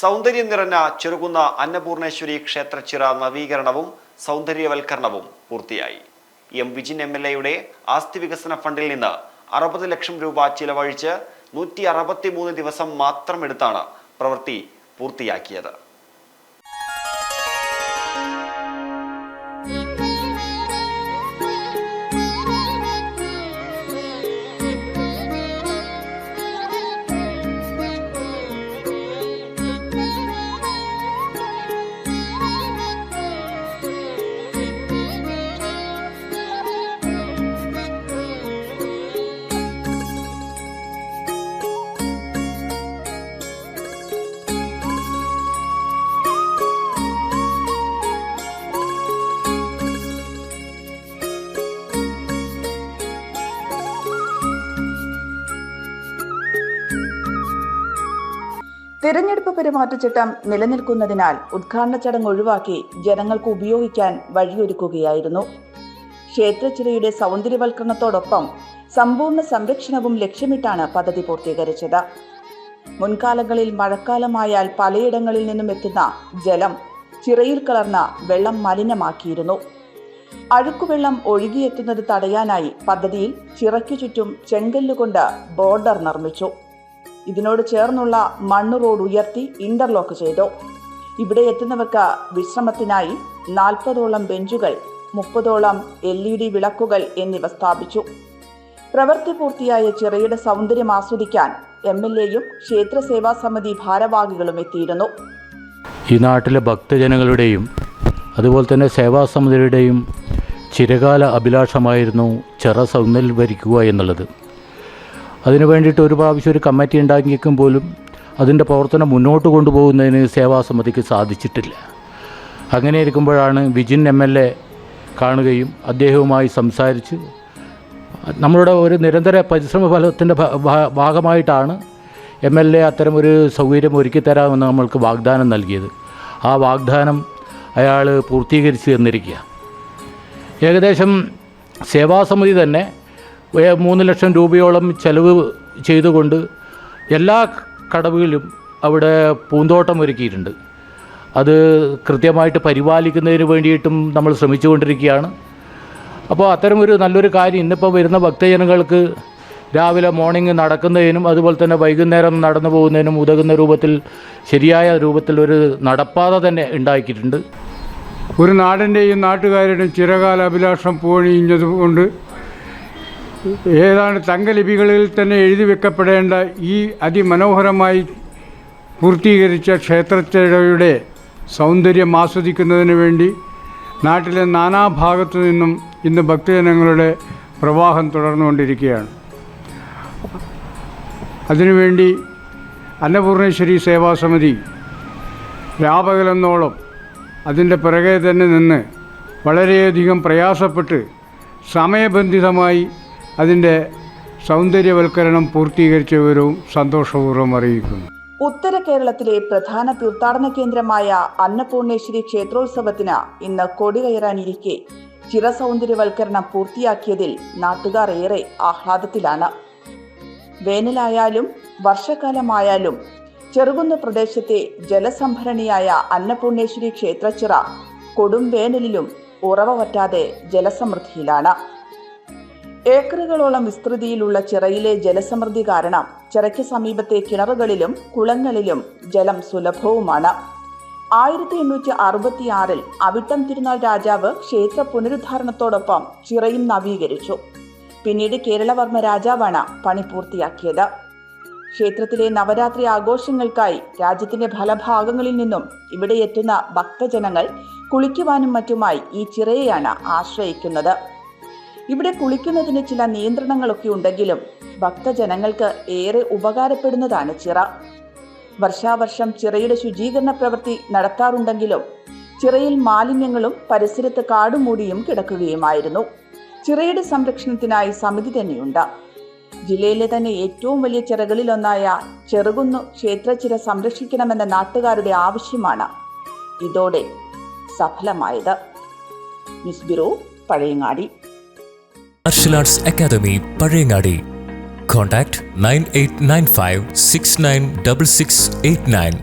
സൗന്ദര്യം നിറഞ്ഞ ചെറുകുന്ന അന്നപൂർണേശ്വരി ക്ഷേത്രച്ചിറ നവീകരണവും സൗന്ദര്യവൽക്കരണവും പൂർത്തിയായി. എം വിജിൻ എം എൽ എയുടെ ആസ്തി വികസന ഫണ്ടിൽ നിന്ന് അറുപത് ലക്ഷം രൂപ ചിലവഴിച്ച് നൂറ്റി അറുപത്തിമൂന്ന് ദിവസം മാത്രം എടുത്താണ് പ്രവൃത്തി പൂർത്തിയാക്കിയത്. തിരഞ്ഞെടുപ്പ് പെരുമാറ്റച്ചട്ടം നിലനിൽക്കുന്നതിനാൽ ഉദ്ഘാടന ചടങ്ങ് ഒഴിവാക്കി ജനങ്ങൾക്ക് ഉപയോഗിക്കാൻ വഴിയൊരുക്കുകയായിരുന്നു. ക്ഷേത്രച്ചിറയുടെ സൗന്ദര്യവൽക്കരണത്തോടൊപ്പം സമ്പൂർണ സംരക്ഷണവും ലക്ഷ്യമിട്ടാണ് പദ്ധതി പൂർത്തീകരിച്ചത്. മുൻകാലങ്ങളിൽ മഴക്കാലമായാൽ പലയിടങ്ങളിൽ നിന്നും എത്തുന്ന ജലം ചിറയിൽ കലർന്ന വെള്ളം മലിനമാക്കിയിരുന്നു. അഴുക്കുവെള്ളം ഒഴുകിയെത്തുന്നത് തടയാനായി പദ്ധതിയിൽ ചിറയ്ക്കു ചുറ്റും ചെങ്കല്ലുകൊണ്ട് ബോർഡർ നിർമ്മിച്ചു. ഇതിനോട് ചേർന്നുള്ള മണ്ണ് റോഡ് ഉയർത്തി ഇന്റർലോക്ക് ചെയ്തു. ഇവിടെ എത്തുന്നവർക്ക് വിശ്രമത്തിനായി നാൽപ്പതോളം ബെഞ്ചുകൾ മുപ്പതോളം എൽ ഇ ഡി വിളക്കുകൾ എന്നിവ സ്ഥാപിച്ചു. പ്രവൃത്തി പൂർത്തിയായ ചിറയുടെ സൗന്ദര്യം ആസ്വദിക്കാൻ എം എൽ എയും ക്ഷേത്ര സേവാ സമിതി ഭാരവാഹികളും എത്തിയിരുന്നു. ഈ നാട്ടിലെ ഭക്തജനങ്ങളുടെയും അതുപോലെ തന്നെ സേവാ സമിതിയുടെയും ചിരകാല അഭിലാഷമായിരുന്നു ചെറ സൗന്ദര്യവരിക്കുക എന്നുള്ളത്. അതിനു വേണ്ടിയിട്ട് ഒരു പ്രാവശ്യം ഒരു കമ്മിറ്റി ഉണ്ടാക്കിയേക്കും പോലും അതിന്റെ പ്രവർത്തനം മുന്നോട്ട് കൊണ്ടുപോകുന്നതിന് സേവാസമിതിക്ക് സാധിച്ചിട്ടില്ല. അങ്ങനെ ഇരിക്കുമ്പോഴാണ് വിജിൻ എം എൽ എ കാണുകയും അദ്ദേഹവുമായി സംസാരിച്ച് നമ്മളുടെ ഒരു നിരന്തര പരിശ്രമ ഫലത്തിന്റെ ഭാഗമായിട്ടാണ് എം എൽ എ അത്തരം ഒരു സൗകര്യം ഒരുക്കി തരാമെന്ന് നമ്മൾക്ക് വാഗ്ദാനം നൽകിയത്. ആ വാഗ്ദാനം അയാൾ പൂർത്തീകരിച്ചു തന്നിരിക്കുക ഏകദേശം സേവാസമിതി തന്നെ മൂന്ന് ലക്ഷം രൂപയോളം ചെലവ് ചെയ്തുകൊണ്ട് എല്ലാ കടവുകളിലും അവിടെ പൂന്തോട്ടം ഒരുക്കിയിട്ടുണ്ട്. അത് കൃത്യമായിട്ട് പരിപാലിക്കുന്നതിന് വേണ്ടിയിട്ടും നമ്മൾ ശ്രമിച്ചുകൊണ്ടിരിക്കുകയാണ്. അപ്പോൾ അത്തരമൊരു നല്ലൊരു കാര്യം ഇന്നിപ്പോൾ വരുന്ന ഭക്തജനങ്ങൾക്ക് രാവിലെ മോർണിംഗ് നടക്കുന്നതിനും അതുപോലെ തന്നെ വൈകുന്നേരം നടന്നു പോകുന്നതിനും ഉതകുന്ന രൂപത്തിൽ ശരിയായ രൂപത്തിൽ ഒരു നടപ്പാത തന്നെ ഉണ്ടാക്കിയിട്ടുണ്ട്. ഒരു നാടിന്റെയും നാട്ടുകാരുടെയും ചിരകാല അഭിലാഷം പൂണിഞ്ഞതുകൊണ്ട് ഏതാണ്ട് തങ്കലിപികളിൽ തന്നെ എഴുതി വെക്കപ്പെടേണ്ട ഈ അതിമനോഹരമായി പൂർത്തീകരിച്ച ക്ഷേത്രത്തിടയുടെ സൗന്ദര്യം ആസ്വദിക്കുന്നതിന് വേണ്ടി നാട്ടിലെ നാനാഭാഗത്തു നിന്നും ഇന്ന് ഭക്തജനങ്ങളുടെ പ്രവാഹം തുടർന്നുകൊണ്ടിരിക്കുകയാണ്. അതിനുവേണ്ടി അന്നപൂർണേശ്വരി സേവാസമിതി രാപകലെന്നോളം അതിന്റെ പിറകെ തന്നെ നിന്ന് വളരെയധികം പ്രയാസപ്പെട്ട് സമയബന്ധിതമായി അതിന്റെ സൗന്ദര്യവൽക്കരണം പൂർത്തീകരിച്ച വിവരവും സന്തോഷപൂർവം അറിയിക്കുന്നു. ഉത്തര കേരളത്തിലെ പ്രധാന തീർത്ഥാടന കേന്ദ്രമായ അന്നപൂർണേശ്വരി ക്ഷേത്രോത്സവത്തിന് ഇന്ന് കൊടികയറാനിരിക്കെ. ചിറ സൗന്ദര്യവൽക്കരണം പൂർത്തിയാക്കിയതിൽ നാട്ടുകാർ ഏറെ ആഹ്ലാദത്തിലാണ്. വേനലായാലും വർഷകാലമായാലും ചെറുകുന്ന പ്രദേശത്തെ ജലസംഭരണിയായ അന്നപൂർണേശ്വരി ക്ഷേത്രച്ചിറ കൊടും വേനലിലും ഉറവ പറ്റാതെ ജലസമൃദ്ധിയിലാണ്. ഏക്കറുകളോളം വിസ്തൃതിയിലുള്ള ചിറയിലെ ജലസമൃദ്ധി കാരണം ചിറയ്ക്ക് സമീപത്തെ കിണറുകളിലും കുളങ്ങളിലും ജലം സുലഭവുമാണ്. ആയിരത്തി എണ്ണൂറ്റി അറുപത്തിയാറിൽ അവിട്ടം തിരുനാൾ രാജാവ് ക്ഷേത്ര പുനരുദ്ധാരണത്തോടൊപ്പം ചിറയും നവീകരിച്ചു. പിന്നീട് കേരളവർമ്മ രാജാവാണ് പണി പൂർത്തിയാക്കിയത്. ക്ഷേത്രത്തിലെ നവരാത്രി ആഘോഷങ്ങൾക്കായി രാജ്യത്തിന്റെ പല ഭാഗങ്ങളിൽ നിന്നും ഇവിടെ എത്തുന്ന ഭക്തജനങ്ങൾ കുളിക്കുവാനും മറ്റുമായി ഈ ചിറയെയാണ് ആശ്രയിക്കുന്നത്. ഇവിടെ കുളിക്കുന്നതിന് ചില നിയന്ത്രണങ്ങളൊക്കെ ഉണ്ടെങ്കിലും ഭക്തജനങ്ങൾക്ക് ഏറെ ഉപകാരപ്പെടുന്നതാണ് ചിറ. വർഷാവർഷം ചിറയുടെ ശുചീകരണ പ്രവൃത്തി നടത്താറുണ്ടെങ്കിലും ചിറയിൽ മാലിന്യങ്ങളും പരിസരത്ത് കാടുമൂടിയും കിടക്കുകയുമായിരുന്നു. ചിറയുടെ സംരക്ഷണത്തിനായി സമിതി തന്നെയുണ്ട്. ജില്ലയിലെ തന്നെ ഏറ്റവും വലിയ ചിറകളിലൊന്നായ ചെറുകുന്നു ക്ഷേത്രചിറ സംരക്ഷിക്കണമെന്ന നാട്ടുകാരുടെ ആവശ്യമാണ് ഇതോടെ സഫലമായത്. News bureau Pazhayangadi. Martial arts academy Pazhayangadi contact nine eight nine five six nine double six eight nine